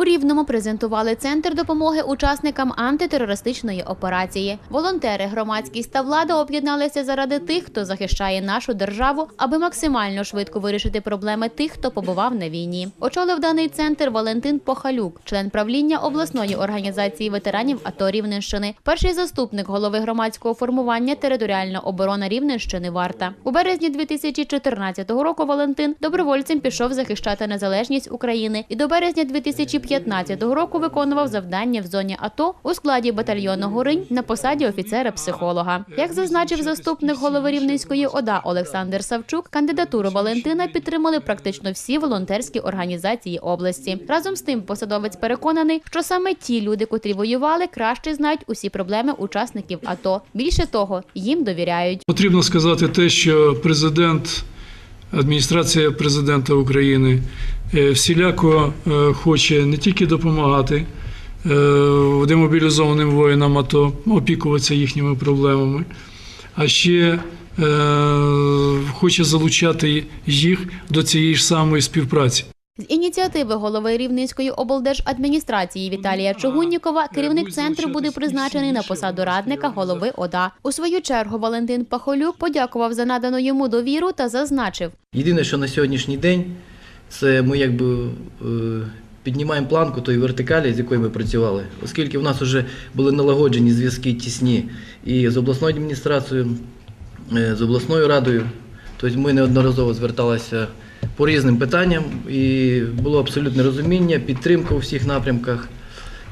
У Рівному презентували центр допомоги учасникам антитерористичної операції. Волонтери, громадськість та влада об'єдналися заради тих, хто захищає нашу державу, аби максимально швидко вирішити проблеми тих, хто побував на війні. Очолив даний центр Валентин Похалюк, член правління обласної організації ветеранів АТО Рівненщини, перший заступник голови громадського формування Територіальна оборона Рівненщини Варта. У березні 2014 року Валентин добровольцем пішов захищати незалежність України і до березня 2015 року виконував завдання в зоні АТО у складі батальйону Горинь на посаді офіцера-психолога. Як зазначив заступник голови Рівненської ОДА Олександр Савчук, кандидатуру Валентина підтримали практично всі волонтерські організації області. Разом з тим, посадовець переконаний, що саме ті люди, котрі воювали, краще знають усі проблеми учасників АТО. Більше того, їм довіряють. Потрібно сказати те, що президент, адміністрація президента України е, всіляко е, хоче не тільки допомагати е, демобілізованим воїнам АТО, опікуватися їхніми проблемами, а ще хоче залучати їх до цієї ж самої співпраці. З ініціативи голови Рівненської облдержадміністрації Віталія Чугуннікова керівник центру буде призначений на посаду радника голови ОДА. У свою чергу Валентин Пахолюк подякував за надану йому довіру та зазначив. Єдине, що на сьогоднішній день, це ми якби е, піднімаємо планку тої вертикалі, з якою ми працювали, оскільки в нас вже були налагоджені зв'язки тісні і з обласною адміністрацією, е, з обласною радою. Тобто ми неодноразово зверталися по різним питанням і було абсолютне розуміння, підтримка у всіх напрямках.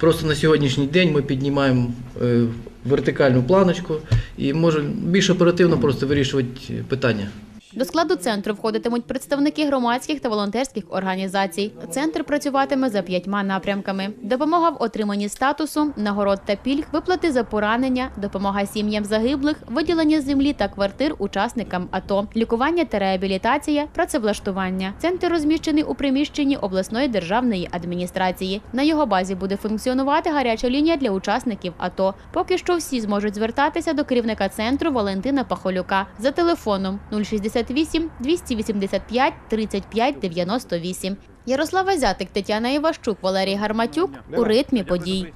Просто на сьогоднішній день ми піднімаємо е, вертикальну планочку і можемо більш оперативно просто вирішувати питання. До складу центру входитимуть представники громадських та волонтерських організацій. Центр працюватиме за п'ятьма напрямками: допомога в отриманні статусу, нагород та пільг, виплати за поранення, допомога сім'ям загиблих, виділення землі та квартир учасникам АТО, лікування та реабілітація, працевлаштування. Центр розміщений у приміщенні обласної державної адміністрації. На його базі буде функціонувати гаряча лінія для учасників АТО. Поки що всі зможуть звертатися до керівника центру Валентина Пахолюка за телефоном 068 285 35 98. Ярослава Зятик, Тетяна Іващук, Валерій Гарматюк у ритмі подій.